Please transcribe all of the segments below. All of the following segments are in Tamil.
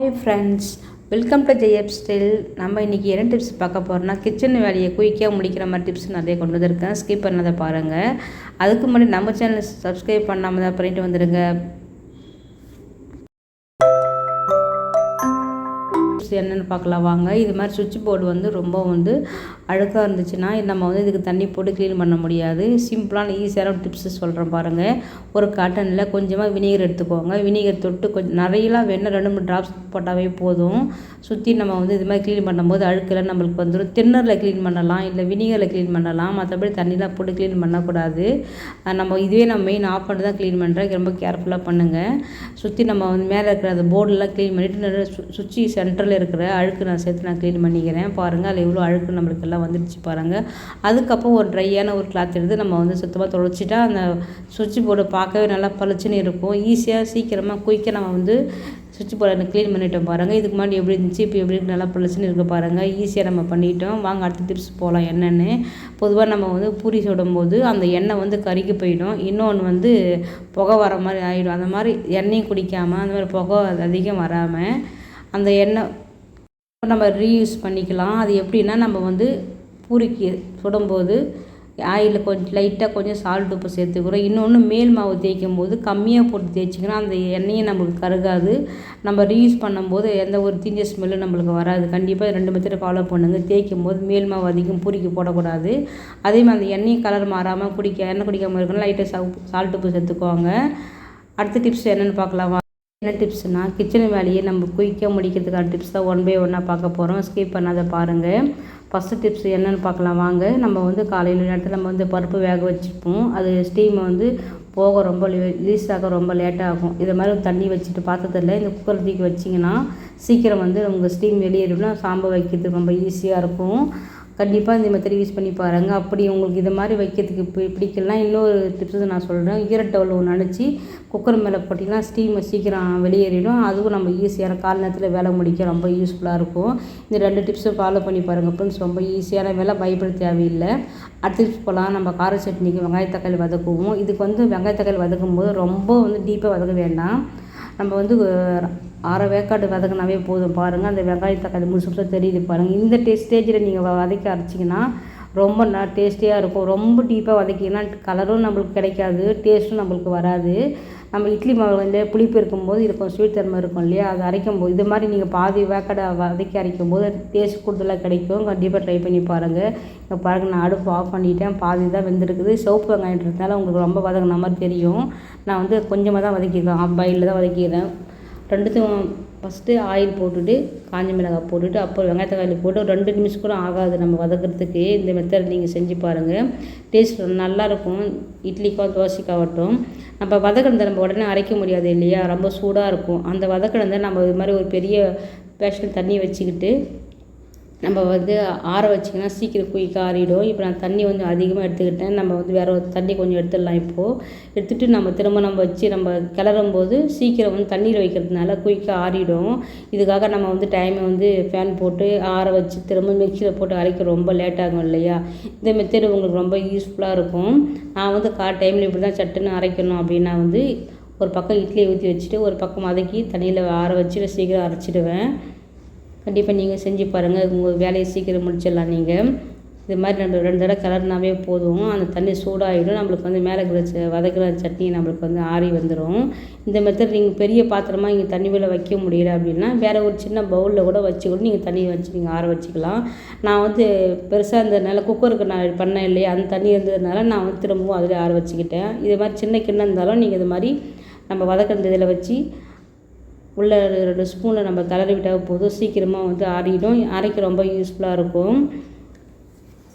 ஹாய் ஃப்ரெண்ட்ஸ் வெல்கம் டு ஜெயப் ஸ்டைல் நம்ம இன்றைக்கி என்ன டிப்ஸ் பார்க்க போகிறோம்னா கிச்சன் வேலையை குயிக்காக முடிக்கிற மாதிரி டிப்ஸ் நிறைய கொண்டு வந்திருக்கேன். ஸ்கிப் பண்ணதை பாருங்கள் அதுக்கு முன்னாடி நம்ம சேனல் சப்ஸ்கிரைப் பண்ணாமல் தான் பண்ணிட்டு வந்துடுங்க டிப்ஸ் என்னென்னு பார்க்கலாம். வாங்க. இது மாதிரி சுவிட்ச் போர்டு வந்து ரொம்ப வந்து அழுக்காக இருந்துச்சுன்னா நம்ம வந்து இதுக்கு தண்ணி போட்டு க்ளீன் பண்ண முடியாது. சிம்பிளான ஈஸியான டிப்ஸ் சொல்கிறேன் பாருங்கள் ஒரு காட்டனில் கொஞ்சமாக வினிகர் எடுத்துக்கோங்க. வினிகர் தொட்டு கொஞ்சம் நிறையலாம் வேணும் ரெண்டு மூணு ட்ராப்ஸ் போட்டாவே போதும். சுற்றி நம்ம வந்து இது மாதிரி க்ளீன் பண்ணும்போது அழுக்கெல்லாம் நம்மளுக்கு வந்துடும் தின்னரில் க்ளீன் பண்ணலாம் இல்லை வினிகரில் க்ளீன் பண்ணலாம். மற்றபடி தண்ணிலாம் போட்டு க்ளீன் பண்ணக்கூடாது. நம்ம இதுவே நம்ம மெயின் ஆஃப் பண்ணி தான் க்ளீன் பண்ணுறேன் ரொம்ப கேர்ஃபுல்லாக பண்ணுங்கள் சுற்றி நம்ம வந்து மேலே இருக்கிற அந்த போர்டெல்லாம் க்ளீன் பண்ணிவிட்டு சுவிட்சி சென்டரில் இருக்கிற அழுக்கு நான் சேர்த்து நான் க்ளீன் பண்ணிக்கிறேன். பாருங்கள் அதில் எவ்வளோ அழுக்கு நம்மளுக்கு எல்லாம் வந்துடுச்சு பாருங்கள் அதுக்கப்புறம் ஒரு ட்ரையான ஒரு கிளாத் எடுத்து நம்ம வந்து சுத்தமாக தொலைச்சிட்டா அந்த சுவிட்ச் போர்டு பார்க்கவே நல்லா பளிச்சுன்னு இருக்கும். ஈஸியாக சீக்கிரமாக குயிக்காக நம்ம வந்து சுவிட்ச் போர்டை க்ளீன் பண்ணிட்டோம் பாருங்கள் இதுக்கு முன்னாடி எப்படி இருந்துச்சு இப்போ எப்படி நல்லா பளிச்சுன்னு இருக்க பாருங்கள் ஈஸியாக நம்ம பண்ணிட்டோம். வாங்க அடுத்த டிப்ஸ் போகலாம் என்னென்னு. பொதுவாக நம்ம வந்து பூரி சுடும்போது அந்த எண்ணெய் வந்து கறிக்கு போயிடும். இன்னொன்று வந்து புகை வர மாதிரி ஆகிடும் அந்த மாதிரி எண்ணெயும் குடிக்காமல் அந்த மாதிரி புகை அதிகம் வராமல் அந்த எண்ணெய் நம்ம ரீயூஸ் பண்ணிக்கலாம். அது எப்படின்னா நம்ம வந்து பூரிக்கு சுடும்போது ஆயிலில் கொஞ்சம் லைட்டாக கொஞ்சம் சால்ட் உப்பு சேர்த்துக்கிறோம். இன்னொன்று மேல் மாவு தேய்க்கும் போது கம்மியாக போட்டு தேய்ச்சிங்கன்னா அந்த எண்ணெயை நம்மளுக்கு கருகாது. நம்ம ரீயூஸ் பண்ணும்போது எந்த ஒரு தீஞ்ச ஸ்மெல்லும் நம்மளுக்கு வராது. கண்டிப்பாக ரெண்டு மெத்தடை ஃபாலோ பண்ணுங்கள் தேய்க்கும் போது மேல் மாவு அதிகம் பூரிக்கு போடக்கூடாது. அதே மாதிரி அந்த எண்ணெய் கலர் மாறாமல் குடிக்க எண்ணெய் குடிக்காமல் இருக்கணும் லைட்டாக சால்ட் உப்பு சேர்த்துக்குவாங்க அடுத்த டிப்ஸ் என்னென்னு பார்க்கலாம்? என்ன டிப்ஸ்னால் கிச்சன் வேலையை நம்ம குயிக்காக முடிக்கிறதுக்கான டிப்ஸ் தான் ஒன் பை ஒன்னாக பார்க்க போகிறோம் ஸ்கிப் பண்ணாத பாருங்கள் ஃபஸ்ட்டு டிப்ஸ் என்னென்னு பார்க்கலாம். வாங்க. நம்ம வந்து காலையில் நேரத்தில் நம்ம வந்து பருப்பு வேக வச்சுப்போம் அது ஸ்டீம் வந்து போக ரொம்ப ரிலீஸ் ஆக ரொம்ப லேட்டாகும் இதை மாதிரி தண்ணி வச்சுட்டு பார்த்ததில்ல இந்த குக்கர் தூக்கி வச்சிங்கன்னா சீக்கிரம் வந்து உங்கள் ஸ்டீம் வெளியேறினா சாம்பார் வைக்கிறதுக்கு ரொம்ப ஈஸியாக இருக்கும். கண்டிப்பாக இந்த மெத்தட் யூஸ் பண்ணி பாருங்கள் அப்படி உங்களுக்கு இது மாதிரி வைக்கிறதுக்கு இப்போ பிடிக்கலாம் இன்னொரு டிப்ஸ் நான் சொல்கிறேன் ஈரட்டவல் ஒன்று நினச்சி குக்கர் மேலே போட்டிங்கன்னா ஸ்டீம் சீக்கிரம் வெளியேறிடும். அதுவும் நம்ம ஈஸியான கால நேரத்தில் வேலை முடிக்க ரொம்ப யூஸ்ஃபுல்லாக இருக்கும். இந்த ரெண்டு டிப்ஸும் ஃபாலோ பண்ணி பாருங்கள் ஃப்ரெண்ட்ஸ் ரொம்ப ஈஸியான வேலை பயப்பட தேவையில்லை. அடுத்த டிப்ஸ் போகலாம் நம்ம கார சட்னிக்கு வெங்காயத்தக்காளி வதக்குவோம். இதுக்கு வந்து வெங்காயத்தக்காளி வதக்கும் போது ரொம்ப வந்து டீப்பாக வதக்க வேண்டாம். நம்ம வந்து அரை வேக்காடு வதக்கினாவே போதும். பாருங்கள் அந்த வெங்காயம் தக்காளி முழுசு முழுசாக தெரியுது பாருங்கள் இந்த டேஸ்ட் ஸ்டேஜில் நீங்கள் வதக்கி அரைச்சிங்கன்னா ரொம்ப ந டேஸ்டியாக இருக்கும். ரொம்ப டீப்பாக வதக்கிங்கன்னா கலரும் நம்மளுக்கு கிடைக்காது டேஸ்ட்டும் நம்மளுக்கு வராது. நம்ம இட்லி மாவு வந்து புளிப்பு இருக்கும்போது இருக்கும் ஸ்வீட் தன்மை இருக்கும் இல்லையா? அது அரைக்கும் போது இது மாதிரி நீங்கள் பாதி வேக்கடை வதக்கி அரைக்கும் போது டேஸ்ட் கூடுதலாக கிடைக்கும். கண்டிப்பாக ட்ரை பண்ணி பாருங்கள் இப்போ பாருங்கள் நான் அடுப்பு ஆஃப் பண்ணிட்டேன். பாதி தான் வெந்திருக்குது. சோப்பு வெங்காயன்றதுனால உங்களுக்கு ரொம்ப வதங்கின மாதிரி தெரியும். நான் வந்து கொஞ்சமாக தான் வதக்கிக்கிறேன் ஆஃப் தான் வதக்கிக்கிறேன். ரெண்டுத்தையும் ஃபஸ்ட்டு ஆயில் போட்டுட்டு காஞ்ச மிளகாய் போட்டுட்டு அப்புறம் வெங்காய தக்காளி போட்டு ஒரு ரெண்டு நிமிஷம் கூட ஆகாது. நம்ம வதக்கிறதுக்கு இந்த மெத்தட் நீங்கள் செஞ்சு பாருங்கள் டேஸ்ட் நல்லாயிருக்கும் இட்லிக்கோ தோசைக்காகட்டும் நம்ம வதக்கினதை நம்ம உடனே அரைக்க முடியாது இல்லையா? ரொம்ப சூடாக இருக்கும். அந்த வதக்கினதை நம்ம இது மாதிரி ஒரு பெரிய பேஷன் தண்ணி வச்சுக்கிட்டு நம்ம வந்து ஆற வச்சிங்கன்னா சீக்கிரம் குயிக்காக ஆறிடும். இப்போ நான் தண்ணி வந்து அதிகமாக எடுத்துக்கிட்டேன். நம்ம வந்து வேறு ஒரு தண்ணி கொஞ்சம் எடுத்துடலாம் இப்போது எடுத்துகிட்டு நம்ம திரும்ப நம்ம வச்சு நம்ம கிளறும் போது சீக்கிரம் வந்து தண்ணியில் வைக்கிறதுனால குயிக்காக ஆறிடும். இதுக்காக நம்ம வந்து டைமை வந்து ஃபேன் போட்டு ஆற வச்சு திரும்ப மிக்சியில் போட்டு அரைக்க ரொம்ப லேட் ஆகும் இல்லையா? இந்த மெத்தட் உங்களுக்கு ரொம்ப யூஸ்ஃபுல்லாக இருக்கும். நான் வந்து கா டைமில் இப்படி தான் சட்டுன்னு அரைக்கணும் அப்படின்னா வந்து ஒரு பக்கம் இட்லியை ஊற்றி வச்சுட்டு ஒரு பக்கம் வதக்கி தண்ணியில் ஆற வச்சு சீக்கிரம் அரைச்சிடுவேன். கண்டிப்பாக நீங்கள் செஞ்சு பாருங்கள் உங்கள் வேலையை சீக்கிரம் முடிச்சிடலாம் நீங்கள் இது மாதிரி ரெண்டு ரெண்டு தடவை கலர்னாவே போதும். அந்த தண்ணி சூடாகிடும் நம்மளுக்கு வந்து மேலே இருக்கிற வதக்கிற சட்னி நம்மளுக்கு வந்து ஆறி வந்துடும் இந்த மெத்தட் நீங்கள் பெரிய பாத்திரமாக இங்கே தண்ணி மேலே வைக்க முடியல அப்படின்னா வேறு ஒரு சின்ன பவுலில் கூட வச்சு கூட நீங்கள் தண்ணி வச்சு நீங்கள் ஆற வச்சுக்கலாம். நான் வந்து பெருசாக இருந்ததுனால குக்கருக்கு நான் பண்ணேன் இல்லையா? அந்த தண்ணி இருந்ததுனால நான் வந்து திரும்பவும் அதில் ஆற வச்சுக்கிட்டேன். இது மாதிரி சின்ன கிண்ணம் இருந்தாலும் நீங்கள் இது மாதிரி நம்ம வதக்கிற இதில் வச்சு உள்ளே ரெண்டு ஸ்பூனில் நம்ம கலரி விட்டால் போதும். சீக்கிரமாக வந்து ஆறிடும். அரைக்க ரொம்ப யூஸ்ஃபுல்லாக இருக்கும்.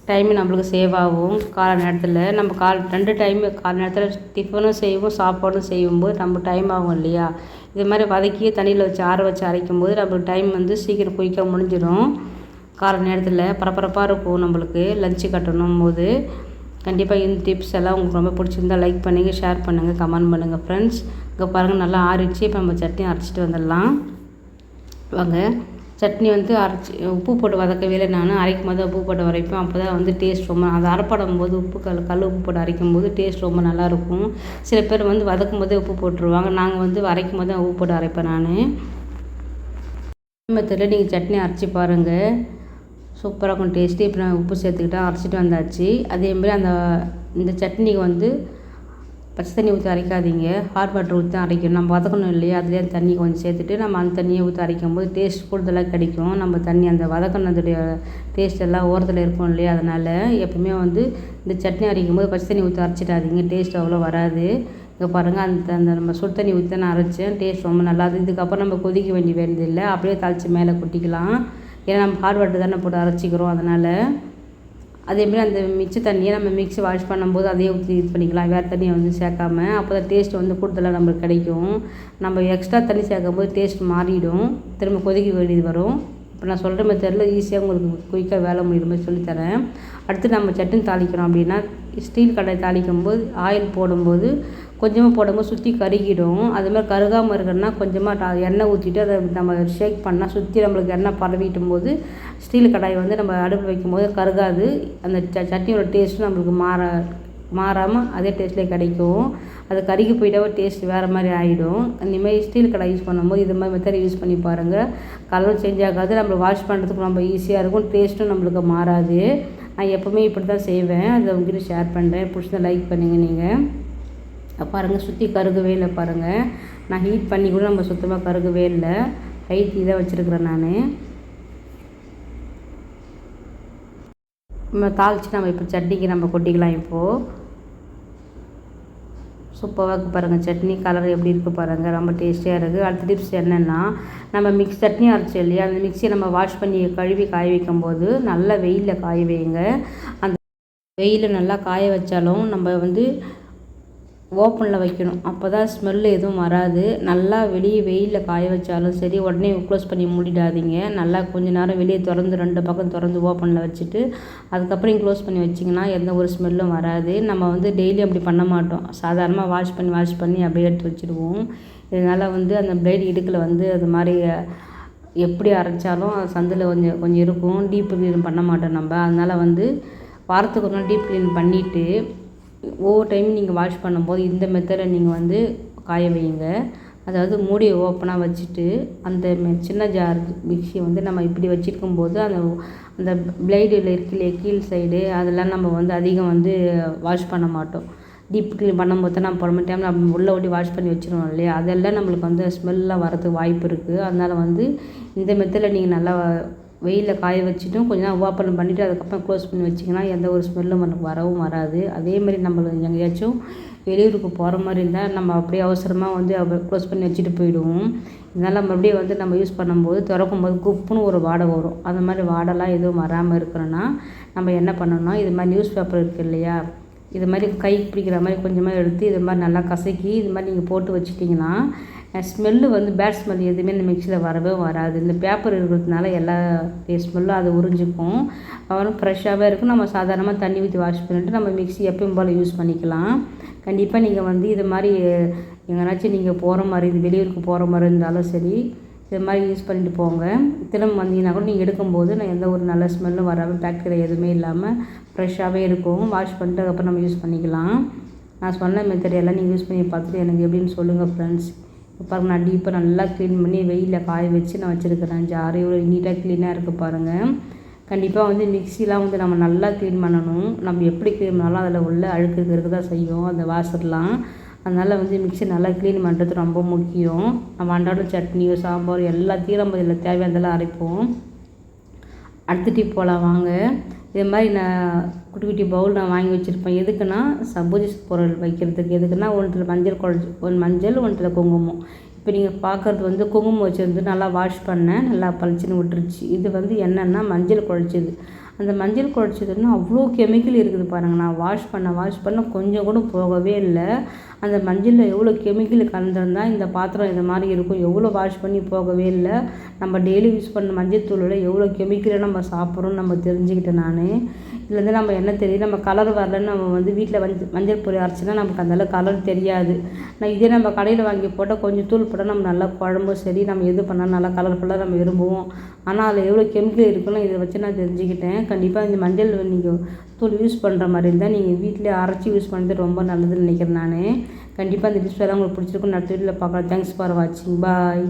டைம் நம்மளுக்கு சேவ் ஆகும். காலை நேரத்தில். நம்ம கால் ரெண்டு டைம் காலை நேரத்தில் டிஃபனும் செய்வோம் சாப்பாடும் செய்யும்போது நம்ம டைம் ஆகும் இல்லையா? இது மாதிரி வதக்கி தண்ணியில் வச்சு ஆற வச்சு அரைக்கும் போது நம்மளுக்கு டைம் வந்து சீக்கிரம் குயிக்காக முடிஞ்சிடும். காலை நேரத்தில் பரபரப்பாக இருக்கும் நம்மளுக்கு. லஞ்சு கட்டணும் போது. கண்டிப்பாக இந்த டிப்ஸ் எல்லாம் உங்களுக்கு ரொம்ப பிடிச்சிருந்தா லைக் பண்ணுங்கள் ஷேர் பண்ணுங்கள் கமெண்ட் பண்ணுங்கள் ஃப்ரெண்ட்ஸ் இங்கே பாருங்கள் நல்லா ஆறிச்சு இப்போ நம்ம சட்னி அரைச்சிட்டு வந்துடலாம். வாங்க. சட்னி வந்து அரைச்சி உப்பு போட்டு வதக்கவே இல்லை. நான் அரைக்கும் போது உப்பு போட்டு வரைப்பேன். அப்போ தான் வந்து டேஸ்ட் ரொம்ப அதை அரைப்படும் போது உப்பு கல் கல் உப்பு போட்டு அரைக்கும் போது டேஸ்ட் ரொம்ப நல்லாயிருக்கும் சில பேர் வந்து வதக்கும் போதே உப்பு போட்டுருவாங்க. நாங்கள் வந்து அரைக்கும் போது உப்பு போட்டு அரைப்பேன் நான். மெத்தடில் நீங்கள் சட்னி அரைச்சி பாருங்கள் சூப்பராக இருக்கும் டேஸ்ட்டு இப்போ நான் உப்பு சேர்த்துக்கிட்டேன் அரைச்சிட்டு வந்தாச்சு. அதேமாதிரி அந்த இந்த சட்னிக்கு வந்து பச்சை தண்ணி ஊற்றி அரைக்காதீங்க. ஹாட் வாட்டர் ஊற்றி தான் அரைக்கணும். நம்ம வதக்கணும் இல்லையா? அதுலேயே தண்ணி கொஞ்சம் சேர்த்துட்டு நம்ம அந்த தண்ணியை ஊற்றி அரைக்கும் போது டேஸ்ட் கூடுதலாக கிடைக்கும். நம்ம தண்ணி அந்த வதக்கினதுடைய டேஸ்ட் எல்லாம் ஓரத்தில் இருக்கும் இல்லையா? அதனால் எப்பவுமே வந்து இந்த சட்னி அரைக்கும் போது பச்சை தண்ணி ஊற்றி அரைச்சிடாதீங்க. டேஸ்ட் அவ்வளோ வராது. இங்கே பாருங்கள் அந்த அந்த நம்ம சுடு தண்ணி ஊற்றி நான் அரைச்சேன். டேஸ்ட் ரொம்ப நல்லா இருக்குது இதுக்கப்புறம் நம்ம கொதிக்க வேண்டிய வேண்டியதில்லை. அப்படியே தாளித்து மேலே கொட்டிக்கலாம். ஏன்னா நம்ம ஹாட் வாட்டர் தானே போட்டு அரைச்சிக்கிறோம். அதனால் அதேமாரி அந்த மிச்ச தண்ணியை நம்ம மிக்ஸி வாஷ் பண்ணும்போது அதையே ஊற்றி இது பண்ணிக்கலாம். வேறு தண்ணியை வந்து சேர்க்காம அப்போ தான் டேஸ்ட் வந்து கூடுதலாக நம்மளுக்கு கிடைக்கும். நம்ம எக்ஸ்ட்ரா தண்ணி சேர்க்கும் போது டேஸ்ட் மாறிடும். திரும்ப கொதிக்க வேண்டியது வரும். இப்போ நான் சொல்கிற மெத்தடில் ஈஸியாக உங்களுக்கு குயிக்காக வேலை முடிகிற மாதிரி சொல்லித்தரேன் அடுத்து நம்ம சட்னி தாளிக்கிறோம் அப்படின்னா ஸ்டீல் கடை தாளிக்கும் போது ஆயில் போடும்போது கொஞ்சமாக போடும்போது சுற்றி கருகிடும். அது மாதிரி கருகாமல் இருக்கணும்னா கொஞ்சமாக எண்ணெய் ஊற்றிட்டு அதை நம்ம ஷேக் பண்ணால் சுற்றி நம்மளுக்கு எண்ணெய் பரவிட்டும் போது ஸ்டீல் கடாய் வந்து நம்ம அடுப்பு வைக்கும்போது கருகாது. அந்த ச சட்னியோட டேஸ்ட்டும் நம்மளுக்கு மாற மாறாமல் அதே டேஸ்ட்லேயே கிடைக்கும். அது கருகி போயிட்டாவே டேஸ்ட் வேறு மாதிரி ஆகிடும் இந்தமாதிரி ஸ்டீல் கடாய் யூஸ் பண்ணும்போது இது மாதிரி மெத்தட் யூஸ் பண்ணி பாருங்கள் கலரும் சேஞ்ச் ஆகாது. நம்ம வாஷ் பண்ணுறதுக்கு ரொம்ப ஈஸியாக இருக்கும். டேஸ்ட்டும் நம்மளுக்கு மாறாது. நான் எப்போவுமே இப்படி தான் செய்வேன். அதை உங்ககிட்ட ஷேர் பண்ணுறேன் பிடிச்சதை லைக் பண்ணுங்கள் நீங்கள் பாருங்கள் சுற்றி கருகவே இல்லை பாருங்கள் நான் ஹீட் பண்ணி கூட நம்ம சுத்தமாக கருகவே இல்லை. ஹை தான் வச்சுருக்குறேன் நான். நம்ம தாளித்து நம்ம இப்போ சட்னிக்கு நம்ம கொட்டிக்கலாம் இப்போது சூப்பராக பாருங்கள் சட்னி கலர் எப்படி இருக்குது பாருங்கள் ரொம்ப டேஸ்டியாக இருக்குது அடுத்த டிப்ஸ் என்னென்னா நம்ம மிக்ஸ் சட்னி அரைச்சோம் இல்லையா அந்த மிக்சியை நம்ம வாஷ் பண்ணி கழுவி காய வைக்கும் போது நல்லா வெயிலில் காய வைங்க. அந்த வெயிலில் நல்லா காய வச்சாலும் நம்ம வந்து ஓப்பனில் வைக்கணும். அப்போ தான் ஸ்மெல் எதுவும் வராது. நல்லா வெளியே வெயிலில் காய வச்சாலும் சரி உடனே க்ளோஸ் பண்ணி மூடிடாதீங்க. நல்லா கொஞ்ச நேரம் வெளியே திறந்து ரெண்டு பக்கம் திறந்து ஓப்பனில் வச்சுட்டு அதுக்கப்புறம் க்ளோஸ் பண்ணி வச்சிங்கன்னா எந்த ஒரு ஸ்மெல்லும் வராது. நம்ம வந்து டெய்லி அப்படி பண்ண மாட்டோம். சாதாரணமாக வாஷ் பண்ணி வாஷ் பண்ணி அப்படியே எடுத்து வச்சுடுவோம். இதனால் வந்து அந்த பிளேடு இடுக்கில் வந்து அது மாதிரி எப்படி அரைச்சாலும் சந்தில் கொஞ்சம் கொஞ்சம் இருக்கும். டீப் க்ளீன் பண்ண மாட்டோம் நம்ம. அதனால் வந்து வாரத்துக்கு ஒரு நாள் டீப் க்ளீன் பண்ணிவிட்டு ஒவ்வொரு டைம் நீங்கள் வாஷ் பண்ணும்போது இந்த மெத்தடை நீங்கள் வந்து காய வைங்க அதாவது மூடியை ஓப்பனாக வச்சுட்டு அந்த சின்ன ஜார் மிக்சியை வந்து நம்ம இப்படி வச்சுருக்கும் போது அந்த அந்த பிளேடில் இருக்கு கீழ் சைடு அதெல்லாம் நம்ம வந்து அதிகம் வந்து வாஷ் பண்ண மாட்டோம். டீப் க்ளீன் பண்ணும்போது தான் நம்ம புறமே டைம் நம்ம உள்ளே ஓட்டி வாஷ் பண்ணி வச்சுருவோம் இல்லையா? அதெல்லாம் நம்மளுக்கு வந்து ஸ்மெல்லாம் வரதுக்கு வாய்ப்பு இருக்குது அதனால் வந்து இந்த மெத்தடில் நீங்கள் நல்லா வெயிலில் காய வச்சுட்டும் கொஞ்ச நேரம் ஓப்பன் பண்ணிவிட்டு அதுக்கப்புறம் க்ளோஸ் பண்ணி வச்சிங்கன்னா எந்த ஒரு ஸ்மெல்லும் நமக்கு வரவும் வராது. அதேமாதிரி நம்ம எங்கேயாச்சும் வெளியூருக்கு போகிற மாதிரி இருந்தால் நம்ம அப்படியே அவசரமாக வந்து க்ளோஸ் பண்ணி வச்சுட்டு போயிடுவோம். இதனால் மறுபடியும் வந்து நம்ம யூஸ் பண்ணும்போது திறக்கும் போது குப்புன்னு ஒரு வாடை வரும். அந்த மாதிரி வாடைலாம் எதுவும் வராமல் இருக்கணும்னா நம்ம என்ன பண்ணணும்னா இது மாதிரி நியூஸ் பேப்பர் இருக்குது இல்லையா? இது மாதிரி கை பிடிக்கிற மாதிரி கொஞ்சமாக எடுத்து இது மாதிரி நல்லா கசக்கி இது மாதிரி நீங்கள் போட்டு வச்சிட்டிங்கன்னா ஸ்மெல்லு வந்து பேட் ஸ்மெல் எதுவுமே இந்த மிக்சியில் வரவே வராது. இந்த பேப்பர் இருக்கிறதுனால எல்லா ஸ்மெல்லும் அது உறிஞ்சிக்கும். அப்புறம் ஃப்ரெஷ்ஷாகவே இருக்கும். நம்ம சாதாரணமாக தண்ணி ஊற்றி வாஷ் பண்ணிவிட்டு நம்ம மிக்சி எப்பயும் போல் யூஸ் பண்ணிக்கலாம். கண்டிப்பாக நீங்கள் வந்து இது மாதிரி எங்கேனாச்சும் நீங்கள் போகிற மாதிரி இது வெளியூருக்கு போகிற மாதிரி இருந்தாலும் சரி இது மாதிரி யூஸ் பண்ணிட்டு போங்க. திரும்ப வந்தீங்கன்னா கூட நீங்கள் எடுக்கும்போது நான் எந்த ஒரு நல்ல ஸ்மெல்லும் வராமல் பேக்டீரியா எதுவுமே இல்லாமல் ஃப்ரெஷ்ஷாகவே இருக்கும். வாஷ் பண்ணிட்டு அதுக்கப்புறம் நம்ம யூஸ் பண்ணிக்கலாம். நான் சொன்ன மெத்தட் எல்லாம் நீங்கள் யூஸ் பண்ணி பார்த்துட்டு எனக்கு எப்படின்னு சொல்லுங்கள் ஃப்ரெண்ட்ஸ் இப்போ பாருங்கள் நான் டீப்பாக நல்லா க்ளீன் பண்ணி வெயிலில் காய வச்சு நான் வச்சுருக்கிறேன். ஜார் இவ்வளோ நீட்டாக க்ளீனாக இருக்குது பாருங்கள் கண்டிப்பாக வந்து மிக்சிலாம் வந்து நம்ம நல்லா க்ளீன் பண்ணணும். நம்ம எப்படி க்ளீன் பண்ணாலும் அதில் உள்ள அழுக்கு இருக்க தான் செய்யும் அந்த வாசர்லாம் அதனால் வந்து மிக்சி நல்லா க்ளீன் பண்ணுறது ரொம்ப முக்கியம். நம்ம அன்றாடம் சட்னியோ சாம்பார் எல்லாத்தையும் நம்ம இதில் தேவையானதெல்லாம் அரைப்போம். அடுத்த டிப் போகலாம் வாங்க. இது மாதிரி நான் குட்டி குட்டி பவுல் நான் வாங்கி வச்சுருப்பேன். எதுக்குன்னா சப்போஜி பொருள் வைக்கிறதுக்கு. எதுக்குன்னா ஒன்றில் மஞ்சள் குழச்சி ஒன் மஞ்சள் ஒன்றில் குங்குமம். இப்போ நீங்கள் பார்க்குறது வந்து குங்குமம் வச்சுருந்து நல்லா வாஷ் பண்ணேன். நல்லா பளிச்சுன்னு விட்டுருச்சு. இது வந்து என்னென்னா மஞ்சள் குழச்சிது. அந்த மஞ்சள் குழச்சதுன்னா அவ்வளோ கெமிக்கல் இருக்குது பாருங்கள் நான் வாஷ் பண்ண வாஷ் பண்ண கொஞ்சம் கூட போகவே இல்லை. அந்த மஞ்சளில் எவ்வளோ கெமிக்கல் கலந்துருந்தால் இந்த பாத்திரம் இது மாதிரி இருக்கும். எவ்வளோ வாஷ் பண்ணி போகவே இல்லை. நம்ம டெய்லி யூஸ் பண்ண மஞ்சள் தூளில் எவ்வளோ கெமிக்கலை நம்ம சாப்பிட்றோம்னு நம்ம தெரிஞ்சுக்கிட்டேன் நான். இதுலேருந்து நம்ம என்ன தெரியும் நம்ம கலர் வரலன்னு நம்ம வந்து வீட்டில் வந்து மஞ்சள் பொடி அரைச்சினா நமக்கு அந்தளவுக்கு கலர் தெரியாது. நான் இதே நம்ம கடையில் வாங்கி போட்டால் கொஞ்சம் தூள் போட்டால் நம்ம நல்லா குழம்பும் சரி நம்ம எது பண்ணாலும் நல்லா கலர்ஃபுல்லாக நம்ம விரும்புவோம். ஆனால் அதில் எவ்வளோ கெமிக்கல் இருக்குன்னு இதை வச்சு நான் தெரிஞ்சுக்கிட்டேன். கண்டிப்பாக இந்த மஞ்சள் நீங்கள் தூள் யூஸ் பண்ணுற மாதிரி இருந்தால் நீங்கள் வீட்டிலே அரைச்சி யூஸ் பண்ணுறது ரொம்ப நல்லதுன்னு நினைக்கிறேன் நான். கண்டிப்பாக இந்த டிஷ் எல்லாம் உங்களுக்கு பிடிச்சிருக்கும் அடுத்த வீட்டில் பார்க்கலாம். தேங்க்ஸ் ஃபார் வாட்சிங் பாய்